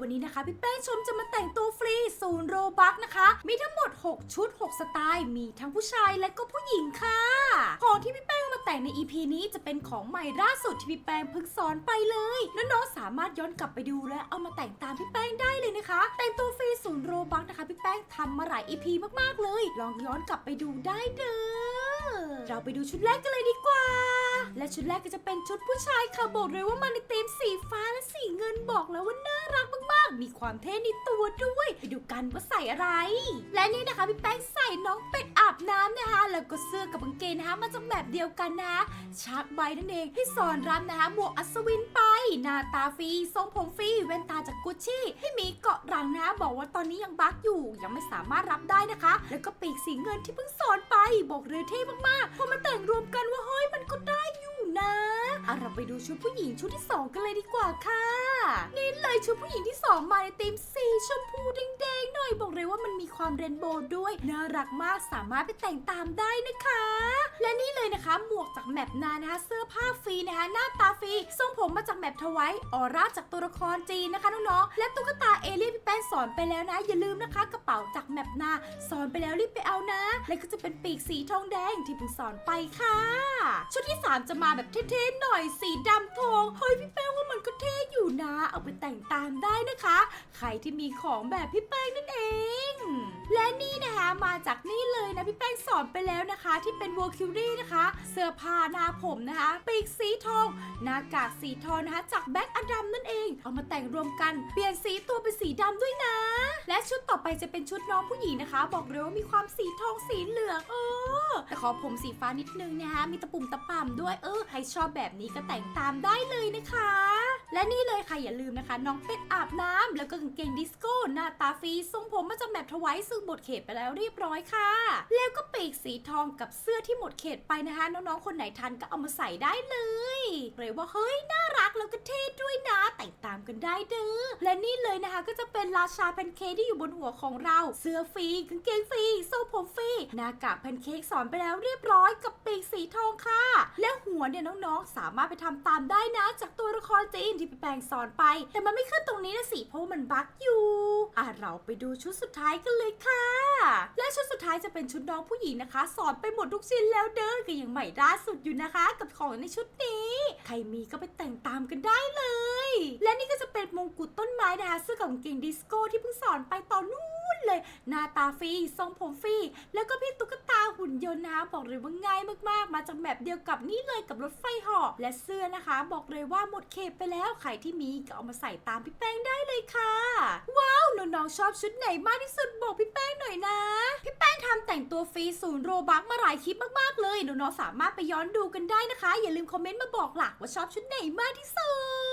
วันนี้นะคะ พี่แป้งชมจะมาแต่งตัวฟรีศูนย์โรบักนะคะ มีทั้งหมด 6 ชุด 6 สไตล์ มีทั้งผู้ชายและก็ผู้หญิงค่ะ ของที่พี่แป้งมาแต่งใน EP นี้จะเป็นของใหม่ล่าสุดที่พี่แป้งเพิ่งสอนไปเลยน้องๆสามารถย้อนกลับไปดูและเอามาแต่งตามพี่แป้งได้เลยนะคะ แต่งตัวฟรีศูนย์โรบักนะคะพี่แป้งทำมาหลาย EP มากๆเลย ลองย้อนกลับไปดูได้เด้อเราไปดูชุดแรกกันเลยดีกว่า และชุดแรกก็จะเป็นชุดผู้ชายค่ะบอกเลยว่ามาในธีมสีฟ้าและสีเงินบอกแล้วว่าน่ารักมาก ๆมีความเท่ในตัวด้วยไปดูกันว่าใส่อะไร และนี่นะคะพี่แป้งใส่น้องเป็ดอาบน้ำนะคะ แล้วก็เสื้อกับกางเกงนะคะมาจากแบบเดียวกันนะชาร์กใบนั่นเองที่สอนรำนะคะหมวกอัศวินไปหน้าตาฟรีทรงผมฟรีแว่นตาจากกุชชี่ที่มีเกาะหลังนะบอกว่าตอนนี้ยังบั๊กอยู่ยังไม่สามารถรับได้นะคะ แล้วก็ปีกสีเงินที่เพิ่งสอนไปบอกเลยเท่มากๆพอมาแต่งรวมกันว่าเฮ้ยมันก็ได้อยู่นะอะเราไปดูชุดผู้หญิงชุดที่สองกันเลยดีกว่าค่ะ นี่เลยชุดผู้หญิงที่ สองมาในธีมสีชมพูแดงๆหน่อยบอกเลยว่ามันมีความเรนโบว์ด้วย น่ารักมากสามารถไปแต่งตามได้นะคะ และนี่เลยนะคะ หมวกจากแมปนานะคะเสื้อผ้าฟรีนะคะ หน้าตาฟรีทรงผมมาจากแมปทวายออร่าจากตัวละครจีนนะคะน้องๆและตุ๊กตาเอเลี่ยนพี่แป้งสอนไปแล้วนะ อย่าลืมนะคะ กระเป๋าจากแมปนาสอนไปแล้วรีบไปเอานะ และก็จะเป็นปีกสีทองแดงที่เพิ่งสอนไปค่ะ ชุดที่ 3 จะมาแบบเท่ๆหน่อยสีดำทองเฮ้ยพี่แป้งว่ามัน ก็เท่อยู่นะ เอาไปแต่งตามได้นะคะ ใครที่มีของแบบพี่แป้งนั่นเอง และนี่นะคะมาจากนี่เลยนะพี่แป้งสอนไปแล้วนะคะ ที่เป็นวอลคิวรี่นะคะ เสื้อผ้าหน้าผมนะคะปีกสีทองหน้ากากสีทองนะคะ จากแบ็คอดัมนั่นเอง เอามาแต่งรวมกันเปลี่ยนสีตัวเป็นสีดำด้วยนะ และชุดต่อไปจะเป็นชุดน้องผู้หญิงนะคะ บอกเลยว่ามีความสีทองสีเหลืองเออแต่ขอผมสีฟ้านิดนึงนะคะมีตะปุ่มตะป่ำด้วยเออใครชอบแบบนี้ก็แต่งตามได้เลยนะคะ และนี่เลยค่ะอย่าลืมนะคะ น้องเป็ดอาบน้ำแล้วก็กางเกงดิสโก้หน้าตาฟรีทรงผมมาจากแบบทวายซึ่งหมดเขตไปแล้วเรียบร้อยค่ะ แล้วก็ปีกสีทองกับเสื้อที่หมดเขตไปนะคะ น้องๆคนไหนทันก็เอามาใส่ได้เลยเลยว่าเฮ้ยน่ารักแล้วก็ กันได้เด้อและนี่เลยนะคะก็จะเป็นราชาแพนเค้กที่อยู่บนหัวของเรา เสื้อฟรีกางเกงฟรีทรงผมฟรีหน้ากากแพนเค้กสอนไปแล้วเรียบร้อยกับปีกสีทองค่ะ และหัวเนี่ยน้องๆ สามารถไปทำตามได้นะ จากตัวละครจีนที่พี่แปงสอนไป แต่มันไม่ขึ้นตรงนี้นะสิเพราะมันบั๊กอยู่อะเราไปดูชุดสุดท้ายกันเลยค่ะ และชุดสุดท้ายจะเป็นชุดน้องผู้หญิงนะคะ สอนไปหมดทุกชิ้นแล้วเด้อก็ยังใหม่ล่าสุดอยู่นะคะ กับของในชุดนี้ ใครมีก็ไปแต่งตามกันได้เลย และนี่ก็ งกุฎต้นไม้นะคะเสื้อกับกางเกงดิสโก้ที่เพิ่งสอนไปตอนนู้นเลย หน้าตาฟรีทรงผมฟรีแล้วก็พี่ตุ๊กตาหุ่นยนต์นะคะบอกเลยว่าง่ายมากๆ มาจากแบบเดียวกับนี่เลยกับรถไฟหาะและเสื้อนะคะ บอกเลยว่าหมดเขตไปแล้วใครที่มีก็เอามาใส่ตามพี่แป้งได้เลยค่ะ ว้าวน้องๆชอบชุดไหนมากที่สุดบอกพี่แป้งหน่อยนะ พี่แป้งทำแต่งตัวฟรีศูนย์โรบักมาหลายคลิปมากๆเลยน้องๆสามารถไปย้อนดูกันได้นะคะ อย่าลืมคอมเมนต์มาบอกหลักว่าชอบชุดไหนมากที่สุด